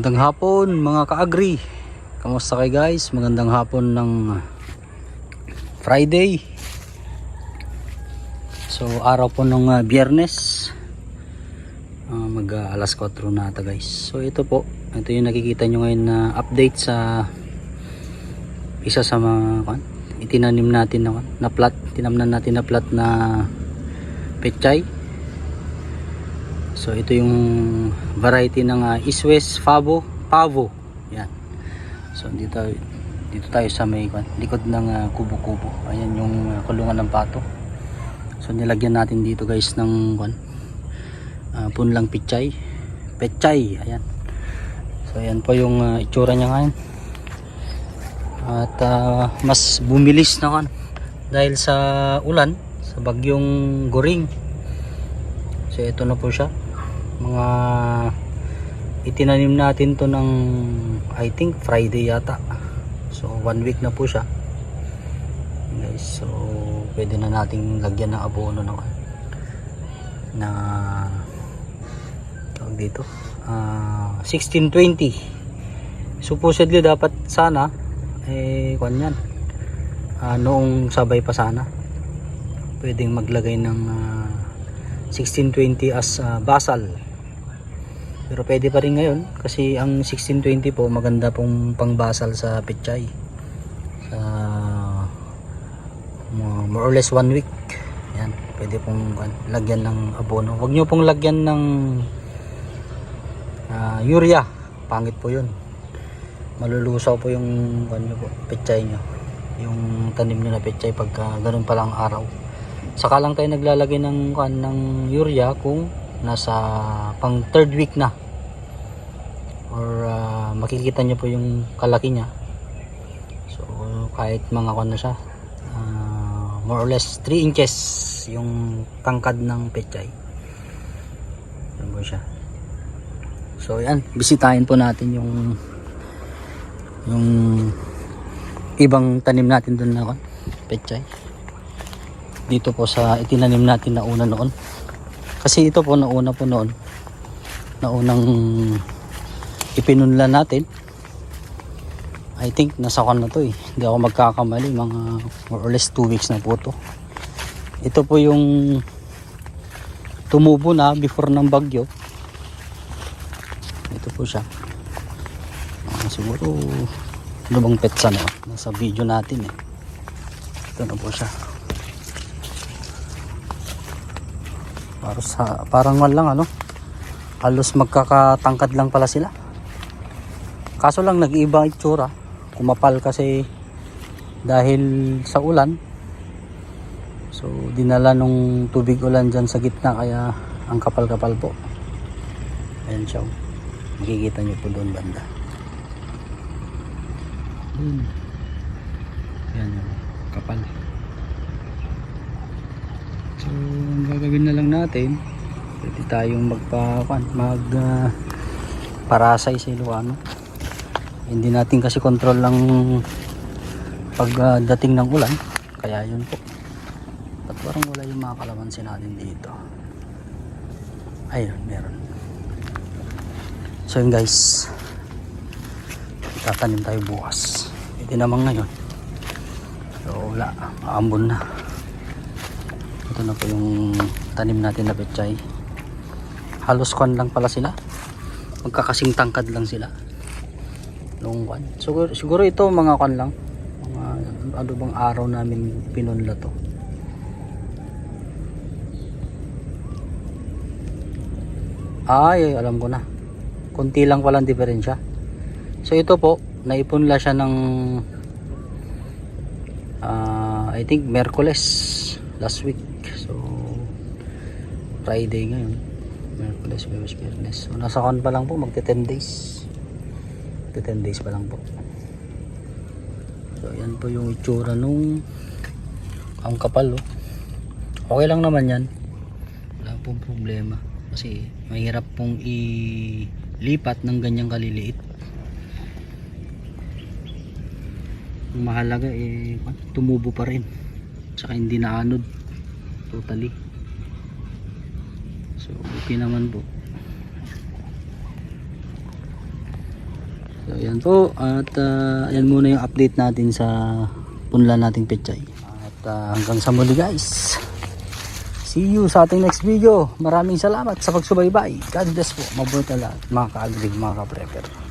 Magandang hapon mga ka-agri. Kamusta kayo guys? Magandang hapon ng Friday. So araw po ng uh, biyernes. Ah, mag uh, alas 4 na ata guys. So ito po, ito yung nakikita nyo ngayon na update sa isa sa mga kan, itinanim natin na, na plat, tinamnan natin na plat na pechay. So ito yung variety ng uh, East West Favo, Pavo. Yan. So dito dito tayo sa may likod ng ah, kubo-kubo. Ayan yung ah, kulungan ng pato. So nilagyan natin dito guys ng kwan, ah, punlang pichay. Pechay, ayan. So ayan po yung ah, itsura niya ngayon. At ah, mas bumilis na kan dahil sa ulan, sa bagyong Goring. So ito na po siya. Mga itinanim natin to ng I think Friday yata. So one week na po siya. Guys, so pwede na nating lagyan ng abono na na tawag dito. Ah, 1620. Supposedly dapat sana eh kwan yan. Ah, noong sabay pa sana. Pwedeng maglagay ng ah, 1620 as ah, basal. Pero pwede pa rin ngayon kasi ang 1620 po maganda pong pangbasal sa pechay. Sa mga more or less one week. Yan, pwede pong kan, lagyan ng abono. Huwag nyo pong lagyan ng ah, urea. Pangit po 'yun. Malulusaw po yung kan nyo po, pechay nyo. Yung tanim nyo na pechay pagka ganun pa lang araw. Saka lang tayo naglalagay ng kan ng urea kung nasa pang third week na. Or ah, makikita nyo po yung kalaki niya. So kahit mga kan na siya ah, more or less 3 inches yung tangkad ng pechay. Yan po siya. So yan bisitahin po natin yung yung ibang tanim natin dun na kan pechay. Dito po sa itinanim natin na una noon kasi ito po nauna po noon. Naunang ipinunla natin. I think nasa kan na to eh. Hindi ako magkakamali. Mga more or less 2 weeks na po to. Ito po yung tumubo na before ng bagyo. Ito po siya. Ah, siguro ano bang petsa na. Nasa video natin eh. Ito na po siya Parang, sa, parang man lang ano. Halos magkakatangkad lang pala sila. Kaso lang nag-iba ang itsura. Kumapal kasi dahil sa ulan. So dinala nung tubig ulan dyan sa gitna kaya ang kapal-kapal po. Ayan siya. oh. Makikita nyo po doon banda. Hmm. Ayan yung kapal. So, ang gagawin na lang natin, pwede tayong magpa mag ah, parasay sa Ilocano. Hindi natin kasi control lang pagdating ng ulan, kaya yun po. At parang wala yung mga kalamansi natin dito. Ayun, meron. So yun guys, tatanim tayo bukas. Pwede naman ngayon. So wala, maambon na ito na po yung tanim natin na pechay. Halos kwan lang pala sila. Magkakasing tangkad lang sila. Nung kwan. Siguro, siguro ito mga kwan lang. Mga ano bang araw namin pinunla to. Ay alam ko na. Konti lang palang diferensya. So ito po naipunla siya ng ah, I think Merkules last week. So Friday ngayon. Merkules, Webes, Biyernes so nasa kan pa lang po magte 10 days. Magte 10 days pa lang po. So yan po yung itsura nung ang kapal oh. okay lang naman yan. Wala pong problema. Kasi mahirap pong ilipat ng ganyang kaliliit. Ang mahalaga eh tumubo pa rin tsaka hindi naanod totally so okay naman po So yan po at uh, yan muna yung update natin sa punla nating pechay. At ah, hanggang sa muli guys. See you sa ating next video. Maraming salamat sa pagsubaybay. God bless po. Mabuti lahat mga ka-agri, mga ka-prepper.